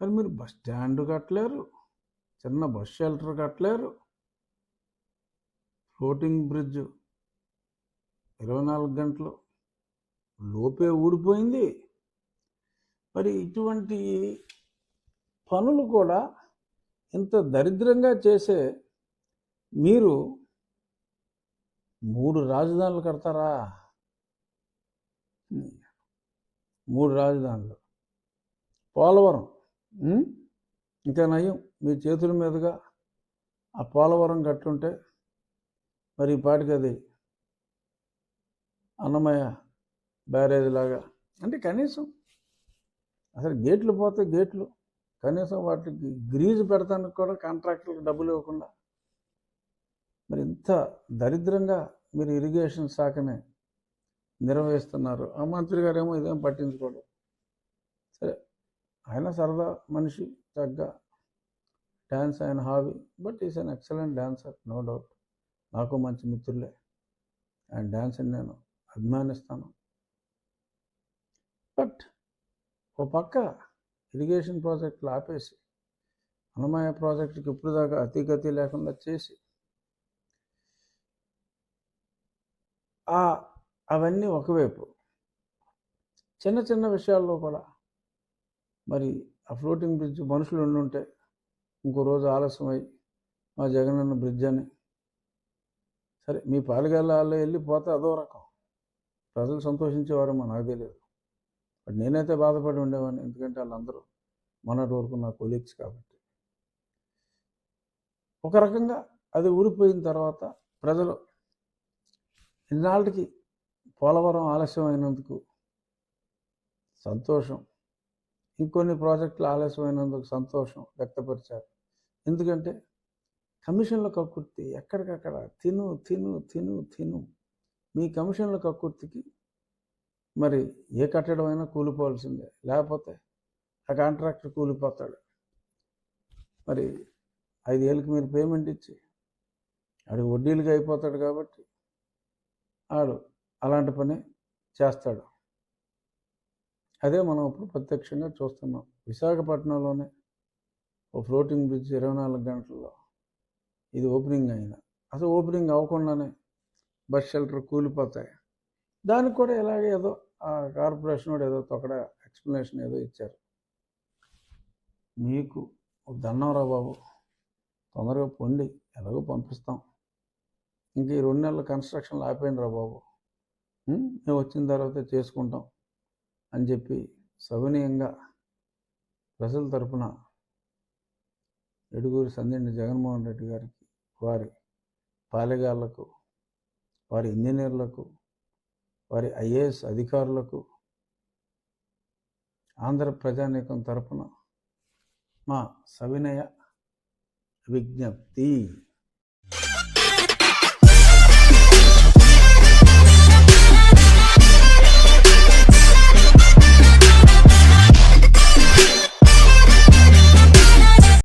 మరి మీరు bus stand కట్టలేరు చిన్న బస్ షెల్టర్ కట్టలేరు. ఫ్లోటింగ్ బ్రిడ్జ్ ఇరవై నాలుగు గంటలు లోపే ఊడిపోయింది. మరి ఇటువంటి పనులు కూడా ఇంత దరిద్రంగా చేసే మీరు మూడు రాజధానులు కడతారా? మూడు రాజధానులు. పోలవరం ఇంకా నయం. మీ చేతుల మీదుగా ఆ పోలవరం కట్టుంటే మరి పాటికి అది అన్నమయ్య బ్యారేజ్ లాగా అంటే కనీసం అసలు గేట్లు పోతే గేట్లు కనీసం వాటికి గ్రీజు పెడతానికి కూడా కాంట్రాక్టర్లకు డబ్బులు ఇవ్వకుండా మరి ఇంత దరిద్రంగా మీరు ఇరిగేషన్ శాఖనే నిర్వహిస్తున్నారు. ఆ మంత్రి గారేమో ఇదేం పట్టించుకోడు. సరే ఆయన సరదా మనిషి తగ్గ డ్యాన్స్ ఆయన hobby but is an excellent dancer no doubt. నాకు మంచి మిత్రులే. ఆయన డ్యాన్స్ని నేను అభిమానిస్తాను. బట్ ఓ పక్క ఇరిగేషన్ ప్రాజెక్టులు ఆపేసి అనుమాయ ప్రాజెక్టుకి ఇప్పుడు దాకా అతిగతి లేకుండా చేసి ఆ అవన్నీ ఒకవైపు. చిన్న చిన్న విషయాల్లో కూడా మరి ఆ ఫ్లోటింగ్ బ్రిడ్జ్ మనుషులు ఉండుంటే ఇంకో రోజు ఆలస్యమై మా జగనన్న బ్రిడ్జ్ అని. సరే మీ పాలగాళ్ళ వాళ్ళు వెళ్ళిపోతే అదో రకం. ప్రజలు సంతోషించేవారేమో నాకు తెలియదు. బట్ నేనైతే బాధపడి ఉండేవాడిని. ఎందుకంటే వాళ్ళందరూ మొన్నటి వరకు నా కొలీగ్స్ కాబట్టి. ఒక రకంగా అది ఊడిపోయిన తర్వాత ప్రజలు ఇన్నాళ్ళకి పోలవరం ఆలస్యం అయినందుకు సంతోషం. ఇంకొన్ని ప్రాజెక్టులు ఆలస్యమైనందుకు సంతోషం వ్యక్తపరిచారు. ఎందుకంటే కమిషన్ల కక్కుర్తి ఎక్కడికక్కడ తిను తిను తిను తిను. మీ కమిషన్ల కక్కుర్తికి మరి ఏ కట్టడమైనా కూలిపోవాల్సిందే. లేకపోతే ఆ కాంట్రాక్టర్ కూలిపోతాడు. మరి ఐదేళ్ళకి మీరు పేమెంట్ ఇచ్చి ఆడు వడ్డీలుగా అయిపోతాడు కాబట్టి ఆడు అలాంటి పని చేస్తాడు. అదే మనం ఇప్పుడు ప్రత్యక్షంగా చూస్తున్నాం. విశాఖపట్నంలోనే ఓ ఫ్లోటింగ్ బ్రిడ్జ్ ఇరవై నాలుగు గంటల్లో ఇది ఓపెనింగ్ అయిన అసలు ఓపెనింగ్ అవ్వకుండానే బస్ షెల్టర్ కూలిపోతాయి. దానికి కూడా ఇలాగే ఏదో ఆ కార్పొరేషన్ వాడు ఏదో తొక్కడ ఎక్స్ప్లెనేషన్ ఏదో ఇచ్చారు. మీకు ఒక దండంరా బాబు. తొందరగా పొండి ఎలాగో పంపిస్తాం. ఇంక ఈ రెండు నెలల కన్స్ట్రక్షన్లు ఆపేయండి రా బాబు. మేము వచ్చిన తర్వాత చేసుకుంటాం అని చెప్పి సవినీయంగా ప్రజల తరపున ఎడుగురు సందిండి జగన్మోహన్ రెడ్డి గారికి వారి పాలెగాళ్ళకు వారి ఇంజనీర్లకు వారి ఐఏఎస్ అధికారులకు ఆంధ్ర ప్రజానీకం తరపున మా సవినయ విజ్ఞప్తి.